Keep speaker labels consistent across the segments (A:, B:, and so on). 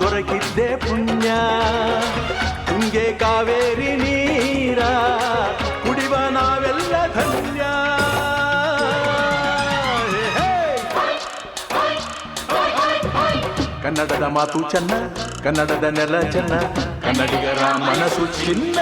A: ದೊರಕಿದ್ದೆ ಪುಣ್ಯ. ತುಂಗೆ ಕಾವೇರಿ ನೀರ ಕುಡಿವ ನಾವೆಲ್ಲ ಧನ್ಯ. ಕನ್ನಡದ ಮಾತು ಚೆನ್ನ, ಕನ್ನಡದ ನೆಲ ಚೆನ್ನ, ಕನ್ನಡಿಗರ ಮನಸ್ಸು ಚಿನ್ನ.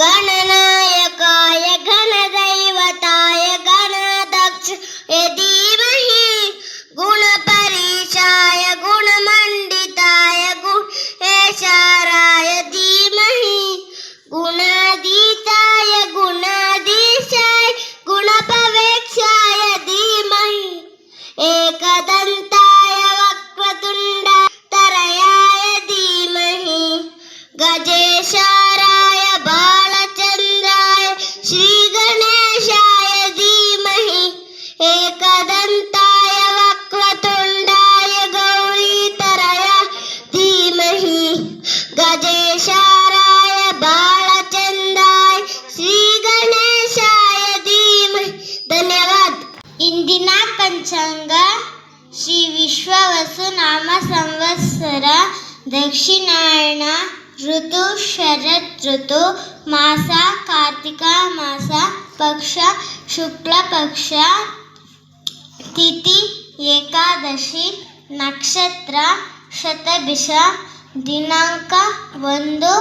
B: ganan a ದಕ್ಷಿಣಾಯಣ ಋತು, ಶರತ್ ಋತು, ಮಾಸ, ಕಾರ್ತಿಕ ಮಾಸ, ಪಕ್ಷ, ಶುಕ್ಲ ಪಕ್ಷ, ತಿಥಿ, ಏಕಾದಶಿ, ನಕ್ಷತ್ರ, ಶತಭಿಷ, ದಿನಾಂಕ ಒಂದು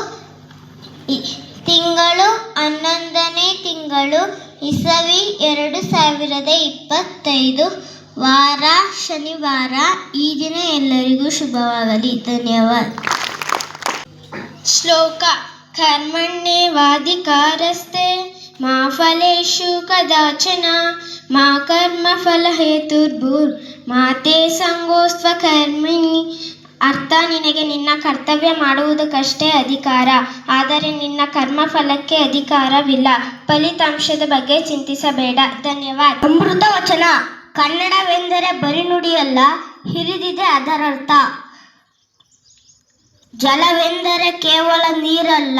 B: ತಿಂಗಳು, ಹನ್ನೊಂದನೇ ತಿಂಗಳು, ಇಸವಿ, ಎರಡು ಸಾವಿರದ ಇಪ್ಪತ್ತೈದು. ವಾರ ಶನಿವಾರ ಈ ದಿನ ಎಲ್ಲರಿಗೂ ಶುಭವಾಗಲಿ. ಧನ್ಯವಾದ. ಶ್ಲೋಕ. ಕರ್ಮಣ್ಯೇವಾಧಿಕಾರಸ್ತೆ ಮಾ ಫಲೇಶು ಕದಾಚನ ಮಾ ಕರ್ಮ ಫಲ ಹೇತುರ್ಭೂರ್ ಮಾತೆ ಸಂಗೋಸ್ತ್ವ ಕರ್ಮಿಣಿ. ಅರ್ಥ ನಿನಗೆ ನಿನ್ನ ಕರ್ತವ್ಯ ಮಾಡುವುದಕ್ಕಷ್ಟೇ ಅಧಿಕಾರ ಆದರೆ ನಿನ್ನ ಕರ್ಮ ಫಲಕ್ಕೆ ಅಧಿಕಾರವಿಲ್ಲ. ಫಲಿತಾಂಶದ ಬಗ್ಗೆ ಚಿಂತಿಸಬೇಡ. ಧನ್ಯವಾದ. ಅಮೃತ ವಚನ ಕನ್ನಡವೆಂದರೆ ಬರಿ ನುಡಿಯಲ್ಲ, ಹಿರಿದಿದೆ ಅದರರ್ಥ. ಜಲವೆಂದರೆ ಕೇವಲ ನೀರಲ್ಲ,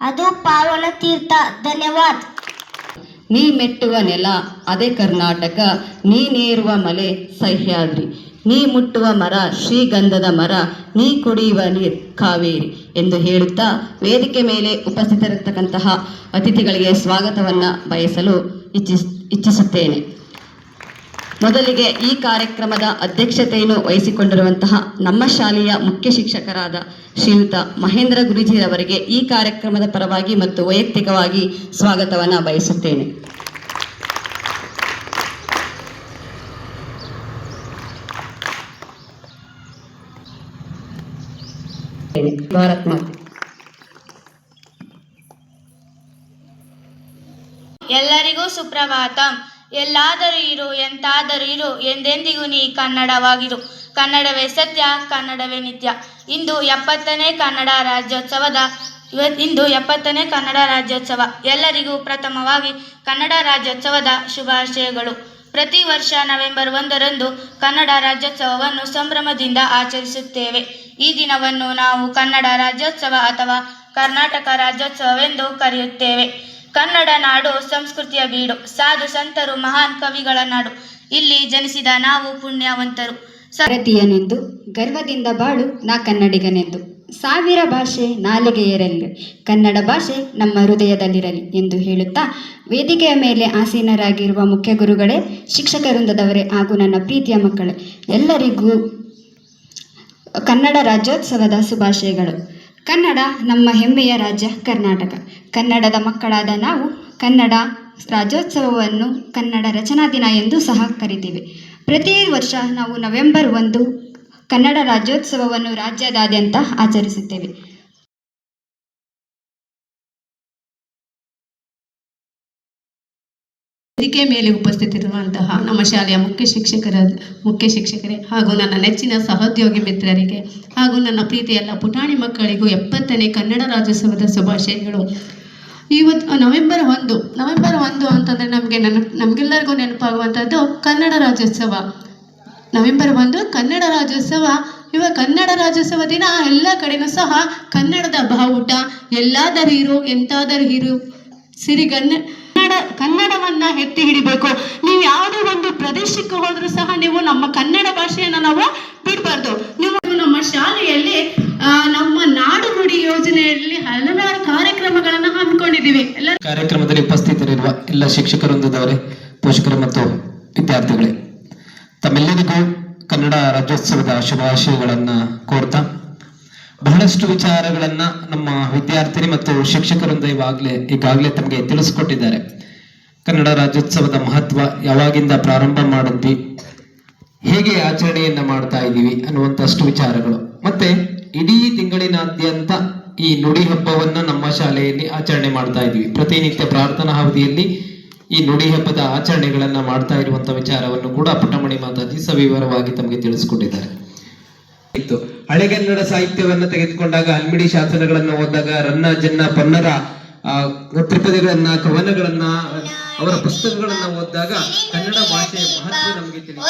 B: ಅದು ಪಾವನ ತೀರ್ಥ. ಧನ್ಯವಾದ.
C: ನೀ ಮೆಟ್ಟುವ ನೆಲ, ಅದೇ ಕರ್ನಾಟಕ. ನೀನೇರುವ ಮಲೆ, ಸಹ್ಯಾದ್ರಿ. ನೀ ಮುಟ್ಟುವ ಮರ ಶ್ರೀಗಂಧದ ಮರ. ನೀ ಕುಡಿಯುವ ನೀರ್, ಕಾವೇರಿ ಎಂದು ಹೇಳುತ್ತಾ ವೇದಿಕೆ ಮೇಲೆ ಉಪಸ್ಥಿತರಿರ್ತಕ್ಕಂತಹ ಅತಿಥಿಗಳಿಗೆ ಸ್ವಾಗತವನ್ನು ಬಯಸಲು ಇಚ್ಛಿಸ್, ಇಚ್ಛಿಸುತ್ತೇನೆ. ಮೊದಲಿಗೆ ಈ ಕಾರ್ಯಕ್ರಮದ ಅಧ್ಯಕ್ಷತೆಯನ್ನು ವಹಿಸಿಕೊಂಡಿರುವಂತಹ ನಮ್ಮ ಶಾಲೆಯ ಮುಖ್ಯ ಶಿಕ್ಷಕರಾದ ಶ್ರೀಯುತ ಮಹೇಂದ್ರ ಗುರುಜಿರವರಿಗೆ ಈ ಕಾರ್ಯಕ್ರಮದ ಪರವಾಗಿ ಮತ್ತು ವೈಯಕ್ತಿಕವಾಗಿ ಸ್ವಾಗತವನ್ನು ಬಯಸುತ್ತೇನೆ.
B: ಎಲ್ಲರಿಗೂ ಸುಪ್ರಭಾತಂ. ಎಲ್ಲಾದರೂ ಇರು, ಎಂತಾದರೂ ಇರು, ಎಂದೆಂದಿಗೂ ನೀ ಕನ್ನಡವಾಗಿರು. ಕನ್ನಡವೇ ಸತ್ಯ, ಕನ್ನಡವೇ ನಿತ್ಯ. ಇಂದು ಎಪ್ಪತ್ತನೇ ಕನ್ನಡ ರಾಜ್ಯೋತ್ಸವದ, ಇಂದು ಎಪ್ಪತ್ತನೇ ಕನ್ನಡ ರಾಜ್ಯೋತ್ಸವ. ಎಲ್ಲರಿಗೂ ಪ್ರಥಮವಾಗಿ ಕನ್ನಡ ರಾಜ್ಯೋತ್ಸವದ ಶುಭಾಶಯಗಳು. ಪ್ರತಿ ವರ್ಷ ನವೆಂಬರ್ ಒಂದರಂದು ಕನ್ನಡ ರಾಜ್ಯೋತ್ಸವವನ್ನು ಸಂಭ್ರಮದಿಂದ ಆಚರಿಸುತ್ತೇವೆ. ಈ ದಿನವನ್ನು ನಾವು ಕನ್ನಡ ರಾಜ್ಯೋತ್ಸವ ಅಥವಾ ಕರ್ನಾಟಕ ರಾಜ್ಯೋತ್ಸವವೆಂದು ಕರೆಯುತ್ತೇವೆ. ಕನ್ನಡ ನಾಡು ಸಂಸ್ಕೃತಿಯ ಬೀಡು. ಸಾಧು ಸಂತರು ಮಹಾನ್ ಕವಿಗಳ ನಾಡು. ಇಲ್ಲಿ ಜನಿಸಿದ ನಾವು ಪುಣ್ಯವಂತರು.
D: ಭಾರತೀಯನೆಂದು, ಗರ್ವದಿಂದ ಬಾಳು ನಾ ಕನ್ನಡಿಗನೆಂದು. ಸಾವಿರ ಭಾಷೆ ನಾಲಿಗೆಯರಲ್ಲಿ ಕನ್ನಡ ಭಾಷೆ ನಮ್ಮ ಹೃದಯದಲ್ಲಿರಲಿ ಎಂದು ಹೇಳುತ್ತಾ, ವೇದಿಕೆಯ ಮೇಲೆ ಆಸೀನರಾಗಿರುವ ಮುಖ್ಯ ಗುರುಗಳೇ, ಶಿಕ್ಷಕ ವೃಂದದವರೇ ಹಾಗೂ ನನ್ನ ಪ್ರೀತಿಯ ಮಕ್ಕಳೇ, ಎಲ್ಲರಿಗೂ ಕನ್ನಡ ರಾಜ್ಯೋತ್ಸವದ ಶುಭಾಶಯಗಳು. ಕನ್ನಡ ನಮ್ಮ ಹೆಮ್ಮೆಯ ರಾಜ್ಯ ಕರ್ನಾಟಕ. ಕನ್ನಡದ ಮಕ್ಕಳಾದ ನಾವು ಕನ್ನಡ ರಾಜ್ಯೋತ್ಸವವನ್ನು ಕನ್ನಡ ರಚನಾ ದಿನ ಎಂದು ಸಹ ಕರಿತೀವಿ. ಪ್ರತಿ ವರ್ಷ ನಾವು ನವೆಂಬರ್ ಒಂದು ಕನ್ನಡ ರಾಜ್ಯೋತ್ಸವವನ್ನು ರಾಜ್ಯದಾದ್ಯಂತ ಆಚರಿಸುತ್ತೇವೆ.
E: ವೇದಿಕೆ ಮೇಲೆ ಉಪಸ್ಥಿತಿರುವಂತಹ ನಮ್ಮ ಶಾಲೆಯ ಮುಖ್ಯ ಶಿಕ್ಷಕರ, ಮುಖ್ಯ ಶಿಕ್ಷಕರೇ ಹಾಗೂ ನನ್ನ ನೆಚ್ಚಿನ ಸಹೋದ್ಯೋಗಿ ಮಿತ್ರರಿಗೆ ಹಾಗೂ ನನ್ನ ಪ್ರೀತಿಯ ಎಲ್ಲ ಪುಟಾಣಿ ಮಕ್ಕಳಿಗೂ ಎಪ್ಪತ್ತನೇ ಕನ್ನಡ ರಾಜ್ಯೋತ್ಸವದ ಶುಭಾಶಯಗಳು. ಇವತ್ತು ನವೆಂಬರ್ ಒಂದು ನವೆಂಬರ್ ಒಂದು ಅಂತಂದರೆ ನಮಗೆ ನನ್ನ, ನಮಗೆಲ್ಲರಿಗೂ ನೆನಪಾಗುವಂಥದ್ದು ಕನ್ನಡ ರಾಜ್ಯೋತ್ಸವ. ನವೆಂಬರ್ ಒಂದು ಕನ್ನಡ ರಾಜ್ಯೋತ್ಸವ. ಇವಾಗ ಕನ್ನಡ ರಾಜ್ಯೋತ್ಸವ ದಿನ, ಎಲ್ಲ ಕಡೆನೂ ಸಹ ಕನ್ನಡದ ಬಾವುಟ, ಎಲ್ಲಾದರೂ ಇರು, ಎಂತಾದರೂ ಇರು, ಸಿರಿಗನ್ನ ಕನ್ನಡ, ಕನ್ನಡವನ್ನ ಎತ್ತಿ ಹಿಡಿಬೇಕು. ನೀವು ಯಾವುದೇ ಒಂದು ಪ್ರದೇಶಕ್ಕೆ ಹೋದ್ರೂ ಸಹ ನೀವು ನಮ್ಮ ಕನ್ನಡ ಭಾಷೆಯನ್ನ ನಾವು ಬಿಡಬಾರ್ದು. ನೀವು ನಮ್ಮ ಶಾಲೆಯಲ್ಲಿ ನಮ್ಮ ನಾಡು ನುಡಿ ಯೋಜನೆಯಲ್ಲಿ ಹಲವಾರು ಕಾರ್ಯಕ್ರಮಗಳನ್ನ ಹಮ್ಮಿಕೊಂಡಿದ್ದೀವಿ. ಎಲ್ಲ
F: ಕಾರ್ಯಕ್ರಮದಲ್ಲಿ ಉಪಸ್ಥಿತರಿರುವ ಎಲ್ಲ ಶಿಕ್ಷಕ ವೃಂದದವರೇ, ಪೋಷಕರು ಮತ್ತು ವಿದ್ಯಾರ್ಥಿಗಳೇ, ತಮ್ಮೆಲ್ಲರಿಗೂ ಕನ್ನಡ ರಾಜ್ಯೋತ್ಸವದ ಶುಭಾಶಯಗಳನ್ನ ಕೋರ್ತಾ ಬಹಳಷ್ಟು ವಿಚಾರಗಳನ್ನ ನಮ್ಮ ವಿದ್ಯಾರ್ಥಿನಿ ಮತ್ತು ಶಿಕ್ಷಕರಿಂದ ಇವಾಗಲೇ ಈಗಾಗಲೇ ತಮಗೆ ತಿಳಿಸ್ಕೊಟ್ಟಿದ್ದಾರೆ. ಕನ್ನಡ ರಾಜ್ಯೋತ್ಸವದ ಮಹತ್ವ ಯಾವಾಗಿಂದ ಪ್ರಾರಂಭ ಮಾಡಿದ್ವಿ, ಹೇಗೆ ಆಚರಣೆಯನ್ನ ಮಾಡ್ತಾ ಇದ್ದೀವಿ ಅನ್ನುವಂಥಷ್ಟು ವಿಚಾರಗಳು. ಮತ್ತೆ ಇಡೀ ತಿಂಗಳಿನಾದ್ಯಂತ ಈ ನುಡಿ ಹಬ್ಬವನ್ನ ನಮ್ಮ ಶಾಲೆಯಲ್ಲಿ ಆಚರಣೆ ಮಾಡ್ತಾ ಇದ್ವಿ ಪ್ರತಿನಿತ್ಯ ಪ್ರಾರ್ಥನಾ ಅವಧಿಯಲ್ಲಿ ಈ ನುಡಿ ಹಬ್ಬದ ಆಚರಣೆಗಳನ್ನ ಮಾಡ್ತಾ ಇರುವಂತಹ ವಿಚಾರವನ್ನು ಕೂಡ ಪುಟ್ಟಮಣಿ ಮಾತಾಜಿ ಸವಿವರವಾಗಿ ತಮಗೆ ತಿಳಿಸ್ಕೊಟ್ಟಿದ್ದಾರೆ. ಇತ್ತು. ಹಳೆಗನ್ನಡ ಸಾಹಿತ್ಯವನ್ನ ತೆಗೆದುಕೊಂಡಾಗ ಅಲ್ಮಿಡಿ ಶಾಸನಗಳನ್ನ ಓದಿದಾಗ ರನ್ನ, ಜನ್ನ, ಪನ್ನರ ತ್ರಿಪದಿಗಳನ್ನ ಕವನಗಳನ್ನ, ಅವರ ಪುಸ್ತಕಗಳನ್ನ ಓದಿದಾಗ ಕನ್ನಡ ಭಾಷೆಯ ಮಹತ್ವ ನಮಗೆ ತಿಳಿಯುತ್ತೆ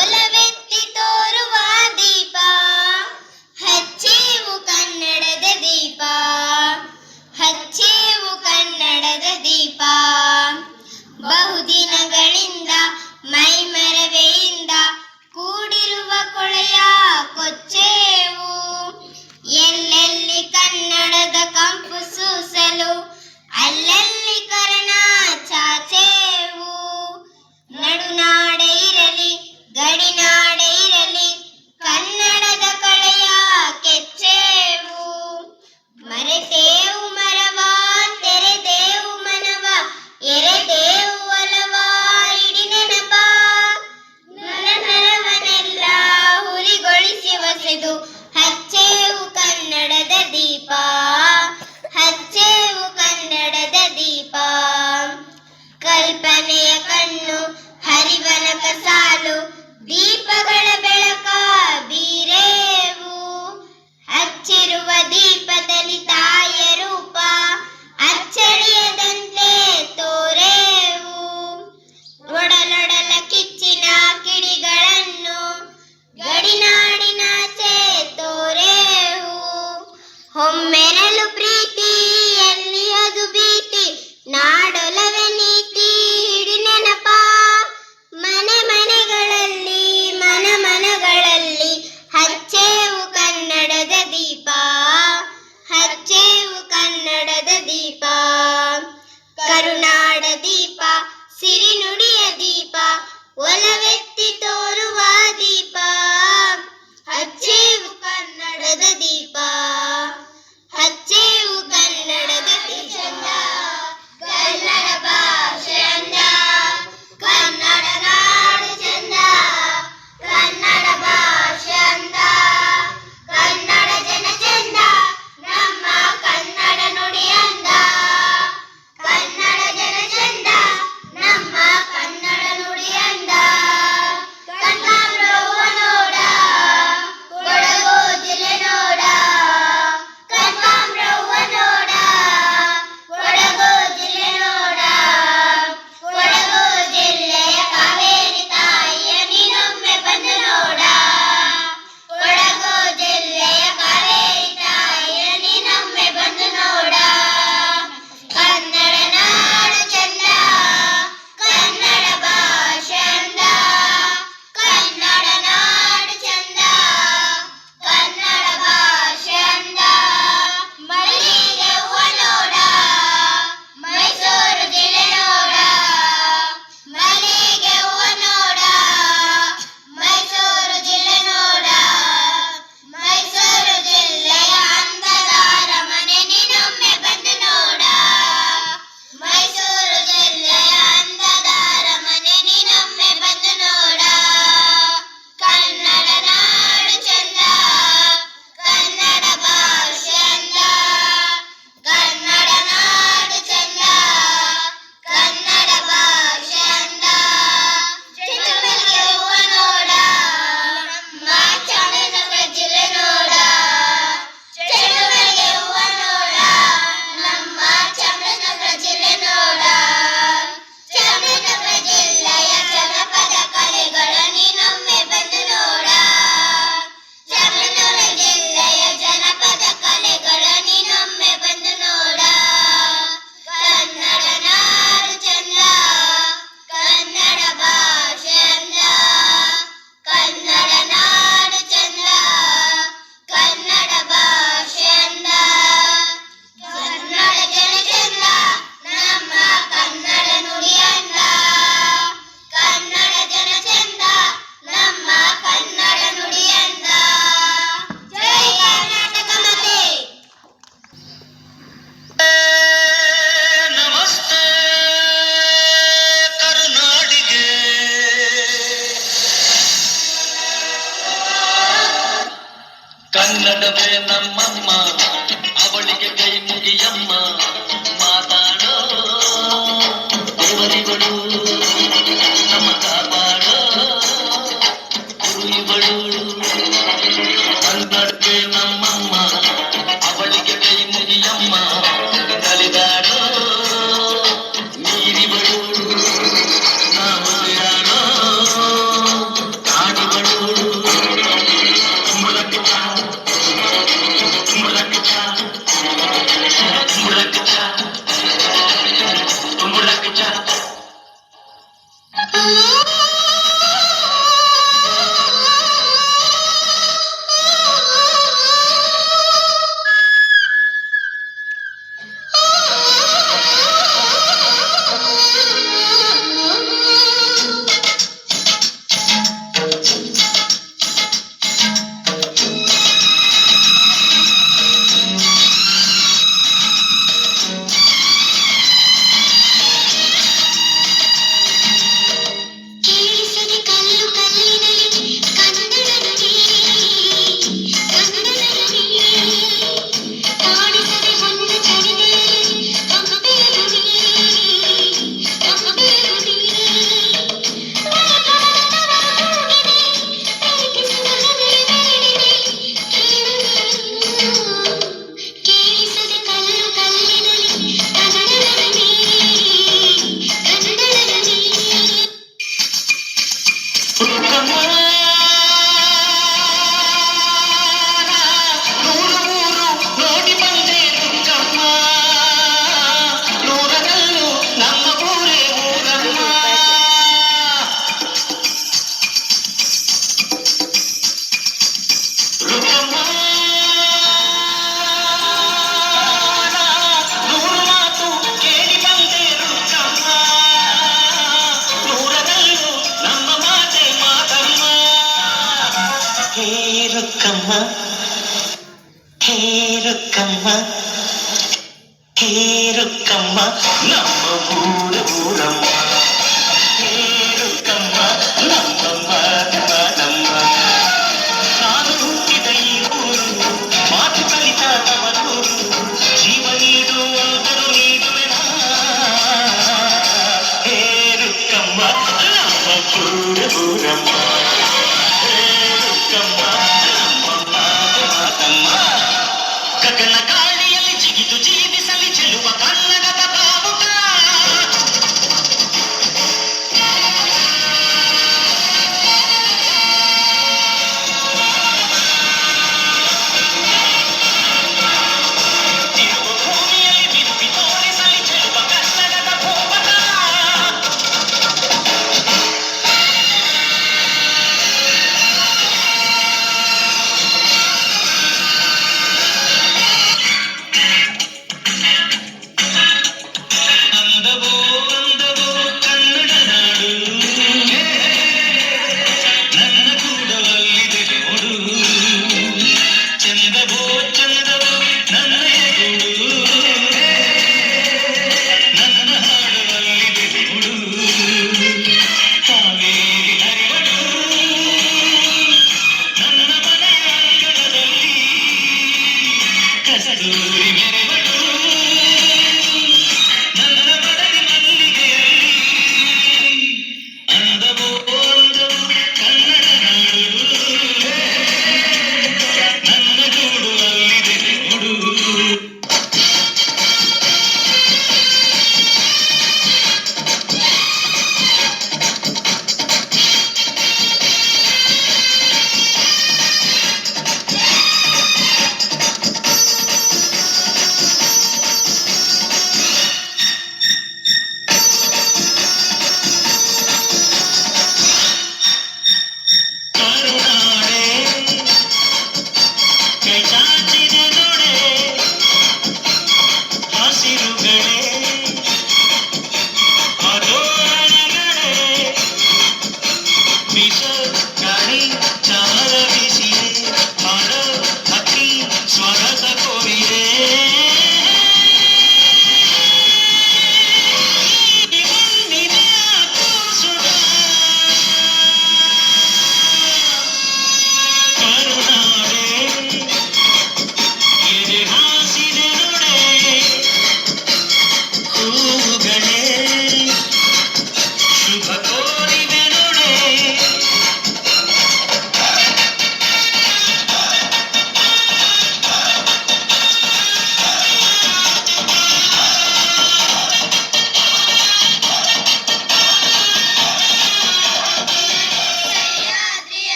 G: ಕನ್ನಡವೇ ನಮ್ಮಮ್ಮ ಅವಳಿಗೆ ಕೈ ಮುಗಿಯಮ್ಮ ಮಾತಾಡೋ ದೇವರಿಗಳು.